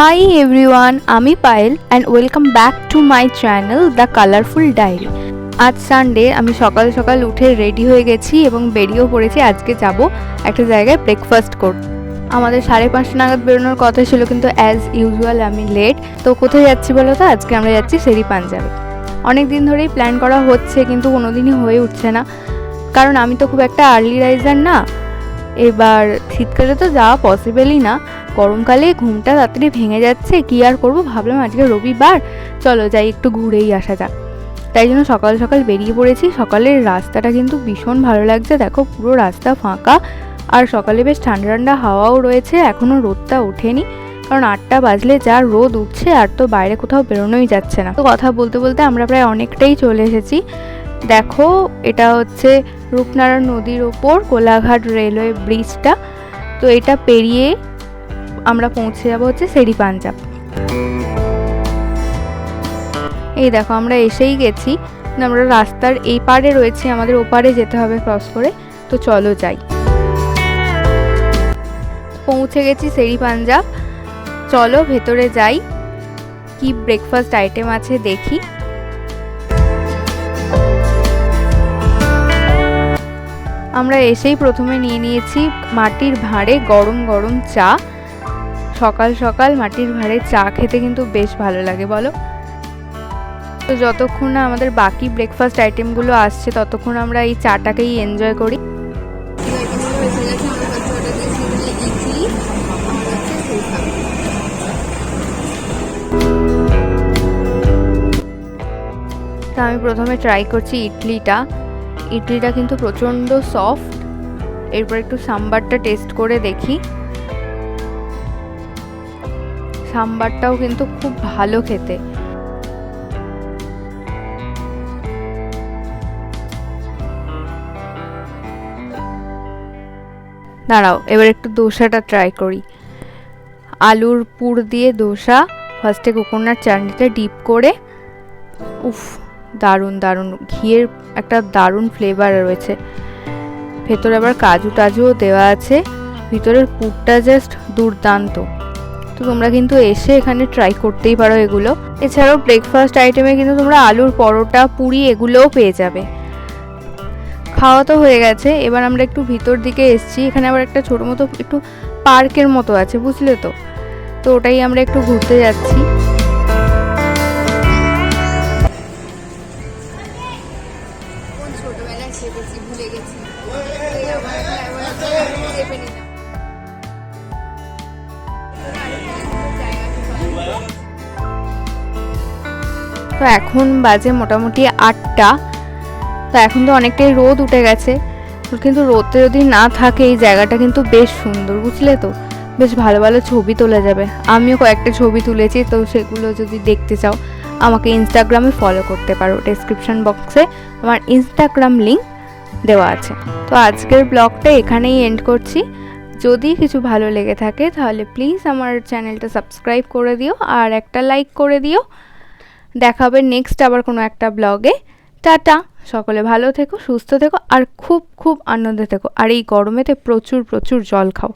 High everyone আমি Payel and welcome back to my channel the colourful diary আজ Sunday আমি সকাল সকাল উঠে রেডি হয়ে গেছি এবং বেরিয়েও পড়েছি। আজকে যাব একটা জায়গায় ব্রেকফাস্ট করতে। আমাদের সাড়ে পাঁচটা নাগাদ বেরোনোর কথা ছিল, কিন্তু অ্যাজ ইউজুয়াল আমি লেট তো কোথায় যাচ্ছি বলো তো? আজকে আমরা যাচ্ছি সেরি পাঞ্জাবে অনেক দিন ধরেই প্ল্যান করা হচ্ছে, কিন্তু কোনো দিনই হয়ে উঠছে না। কারণ আমি তো খুব একটা আর্লি রাইজার না। এবার শীতকালে তো যাওয়া পসিবলই না। গরমকালে ঘুমটা তাড়াতাড়ি ভেঙে যাচ্ছে, কি আর করব? ভাবলাম আজকে রবিবার। চলো যাই, একটু ঘুরেই আসা যাক। তাই জন্য সকাল সকাল বেরিয়ে পড়েছি। সকালের রাস্তাটা কিন্তু ভীষণ ভালো লাগছে। দেখো, পুরো রাস্তা ফাঁকা। আর সকালে বেশ ঠান্ডা ঠান্ডা হাওয়াও রয়েছে। এখনও রোদটা ওঠেনি। কারণ আটটা বাজলে যা রোদ উঠছে, আর তো বাইরে কোথাও বেরোনোই যাচ্ছে না। তো কথা বলতে বলতে আমরা প্রায় অনেকটাই চলে এসেছি। দেখো, এটা হচ্ছে রূপনারায়ণ নদীর ওপর কোলাঘাট রেলওয়ে ব্রিজটা। তো এটা পেরিয়ে আমরা পৌঁছে যাব হচ্ছে সেরি পাঞ্জাব। এই দেখো, আমরা এসেই গেছি। আমরা রাস্তার এই পারে রয়েছি, আমাদের ওপারে যেতে হবে ক্রস করে। তো চলো যাই। পৌঁছে গেছি সেরি পাঞ্জাব। চলো ভেতরে যাই। কি ব্রেকফাস্ট আইটেম আছে দেখি। আমরা এসেই প্রথমে নিয়ে নিয়েছি মাটির ভাঁড়ে গরম গরম চা। সকাল সকাল মাটির ভাঁড়ে চা খেতে কিন্তু বেশ ভালো লাগে, বলো? তো যতক্ষণ না আমাদের বাকি ব্রেকফাস্ট আইটেমগুলো আসছে, ততক্ষণ আমরা এই চাটাকেই এনজয় করি। তা আমি প্রথমে ট্রাই করছি ইডলিটা। ইডলিটা কিন্তু প্রচণ্ড সফট এরপর একটু সাম্বারটা টেস্ট করে দেখি। সাম্বারটাও কিন্তু খুব ভালো খেতে। দাঁড়াও, এবার একটু দোসাটা ট্রাই করি। আলুর পুর দিয়ে দোসা ফার্স্টে কোকোনাট চাটনিটা ডিপ করে, উফ, দারুণ দারুণ, ঘিয়ের একটা দারুণ ফ্লেভার রয়েছে। ভেতরে আবার কাজু টাজুও দেওয়া আছে, ভিতরের পুরটা জাস্ট দুর্দান্ত। তো তোমরা কিন্তু এসে এখানে ট্রাই করতেই পারো এগুলো এছাড়াও ব্রেকফাস্ট আইটেমে কিন্তু তোমরা আলুর পরোটা পুরি এগুলোও পেয়ে যাবে খাওয়া তো হয়ে গেছে এবার আমরা একটু ভিতর দিকে এসছি এখানে আবার একটা ছোটো মতো একটু পার্কের মতো আছে বুঝলে তো তো ওটাই আমরা একটু ঘুরতে যাচ্ছি ভুলে গেছি তো এখন বাজে মোটামুটি আটটা। তো এখন তো অনেকটাই রোদ উঠে গেছে। কিন্তু রোদে যদি না থাকে, এই জায়গাটা কিন্তু বেশ সুন্দর, বুঝলে তো? বেশ ভালো ভালো ছবি তোলা যাবে। আমিও কয়েকটা ছবি তুলেছি, তো সেগুলো যদি দেখতে চাও, আমাকে ইনস্টাগ্রামে ফলো করতে পারো। ডেসক্রিপশন বক্সে আমার ইনস্টাগ্রাম লিঙ্ক দেওয়া আছে। তো আজকের ব্লগটা এখানেই এন্ড করছি। যদি কিছু ভালো লেগে থাকে, তাহলে প্লিজ আমার চ্যানেলটা সাবস্ক্রাইব করে দিও, আর একটা লাইক করে দিও। দেখা হবে নেক্সট আবার কোনো একটা ব্লগে টাটা, সকলে ভালো থেকো, সুস্থ থেকো, আর খুব খুব আনন্দে থেকো। আর এই গরমেতে প্রচুর প্রচুর জল খাও।